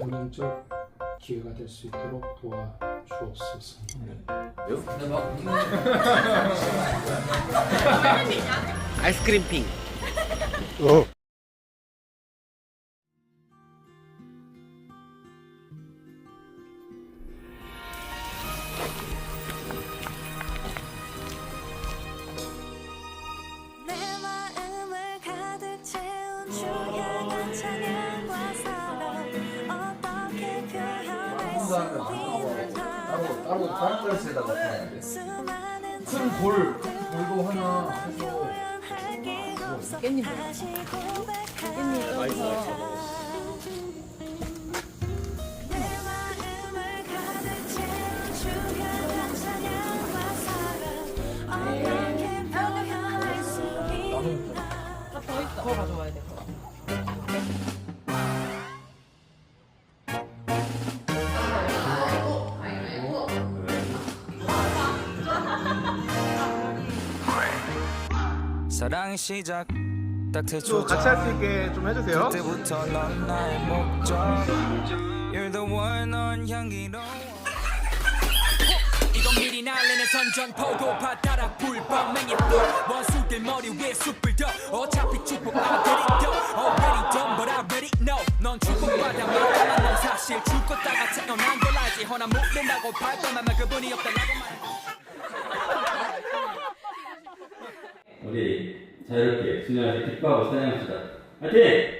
혁명적 기회가 될 수 있도록 도와주옵소서. 아이스크림 핑. 내 마음을 가득 채운 주향한 찬양과 사랑 있는가 따로 다른 수많은 큰볼 볼도 하나 없어 깻잎. 다시 고백할 내 마음 사랑의 시작. 딱또 대초 같이 할 수 있게 좀 해주세요. 그때부터 넌 나의 목적. You're the one 넌 향기로워. 이건 미리 날리는 선전 포고 바다라 불방맹이 불 원수들 머리 위에 숯불 더. 어차피 축복 아들이 더 Already done but I already know. 넌 축복받아 말하만 넌 사실. 죽고 다가 태어난 걸 알지. 허나 묻는다고 발뺌하면 그분이 없다라고 말 우리 자유롭게 순연하게 기뻐하고 사냥합시다. 화이팅!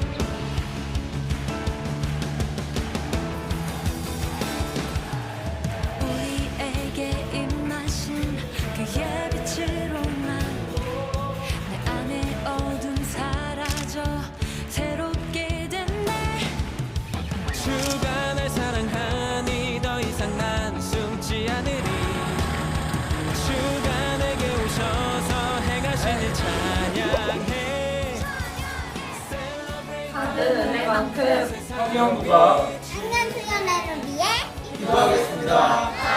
성령부가 청년 수련회를 위해 기도하겠습니다.